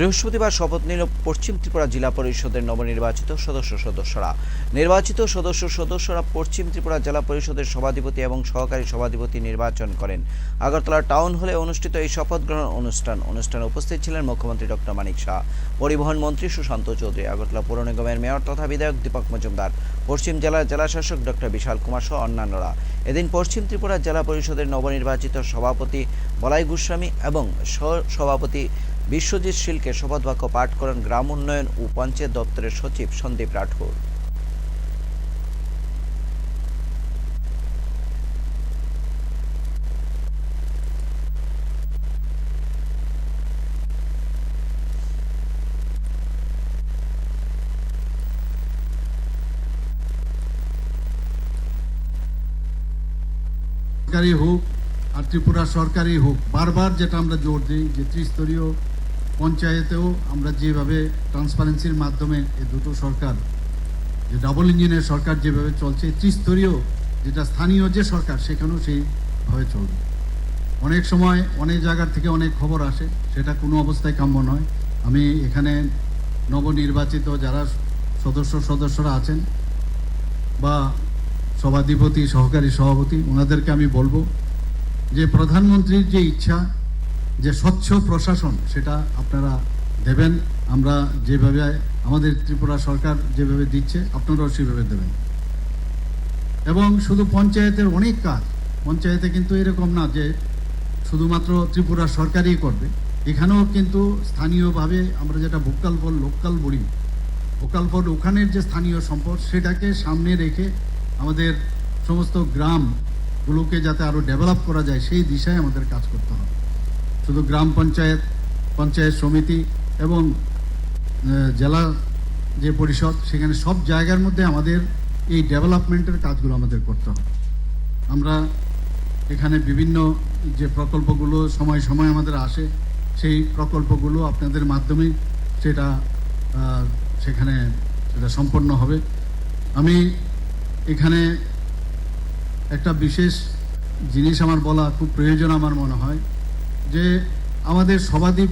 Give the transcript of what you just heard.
বৃহস্পতিবার শপথ নিল পশ্চিম ত্রিপুরা জেলা পরিষদের নবনির্বাচিত সদস্য সদস্যরা। নির্বাচিত সদস্য সদস্যরা পশ্চিম ত্রিপুরা জেলা পরিষদের সভাধিপতি এবং সহকারী সভাধিপতি নির্বাচন করেন। আগরতলা টাউন হলে অনুষ্ঠিত এই শপথ গ্রহণ অনুষ্ঠান। অনুষ্ঠানে উপস্থিত ছিলেন মুখ্যমন্ত্রী ডক্টর মানিক শাহ, পরিবহন মন্ত্রী সুশান্ত চৌধুরী, আগরতলা পৌর নিগমের মেয়র তথা বিধায়ক দীপক মজুমদার, পশ্চিম জেলার জেলাশাসক ডক্টর বিশাল কুমার সহ অন্যান্যরা। এদিন পশ্চিম ত্রিপুরা জেলা পরিষদের নবনির্বাচিত সভাপতি বলাই গোস্বামী এবং সভাপতি বিশ্বজিৎ শীলকে শপথ বাক্য পাঠ করেন গ্রাম উন্নয়ন ও পঞ্চায়েত দপ্তরের সচিব সন্দীপ রাঠোর। সরকারি হোক আর ত্রিপুরা সরকারি হোক, বারবার যেটা আমরা জোর দিই যে ত্রিস্তরীয় পঞ্চায়েতেও আমরা যেভাবে ট্রান্সপারেন্সির মাধ্যমে এই দুটো সরকার, যে ডাবল ইঞ্জিনের সরকার যেভাবে চলছে, ত্রিস্তরীয় যেটা স্থানীয় যে সরকার, সেখানেও সেইভাবে চলবে। অনেক সময় অনেক জায়গার থেকে অনেক খবর আসে, সেটা কোনো অবস্থায় কাম্য নয়। আমি এখানে নবনির্বাচিত যারা সদস্য সদস্যরা আছেন, বা সভাধিপতি, সহকারী সভাপতি, ওনাদেরকে আমি বলব যে প্রধানমন্ত্রীর যে ইচ্ছা যে স্বচ্ছ প্রশাসন, সেটা আপনারা দেবেন। আমরা যেভাবে, আমাদের ত্রিপুরা সরকার যেভাবে দিচ্ছে, আপনারাও সেভাবে দেবেন। এবং শুধু পঞ্চায়েতের অনেক কাজ, পঞ্চায়েতে কিন্তু এরকম না যে শুধুমাত্র ত্রিপুরা সরকারই করবে। এখানেও কিন্তু স্থানীয়ভাবে আমরা যেটা ভোকাল বল লোকাল বলি ভোকাল ফর ওখানের যে স্থানীয় সম্পদ, সেটাকে সামনে রেখে আমাদের সমস্ত গ্রামগুলোকে যাতে আরও ডেভেলপ করা যায়, সেই দিশায় আমাদের কাজ করতে হবে। শুধু গ্রাম পঞ্চায়েত পঞ্চায়েত সমিতি এবং জেলা যে পরিষদ, সেখানে সব জায়গার মধ্যে আমাদের এই ডেভেলপমেন্টের কাজগুলো আমাদের করতে হবে। আমরা এখানে বিভিন্ন যে প্রকল্পগুলো সময় সময় আমাদের আসে, সেই প্রকল্পগুলো আপনাদের মাধ্যমে সেটা সেখানে সেটা সম্পন্ন হবে। আমি এখানে একটা বিশেষ জিনিস আমার বলা খুব প্রয়োজন আমার মনে হয়। যে আমাদের সভাদ্বীপ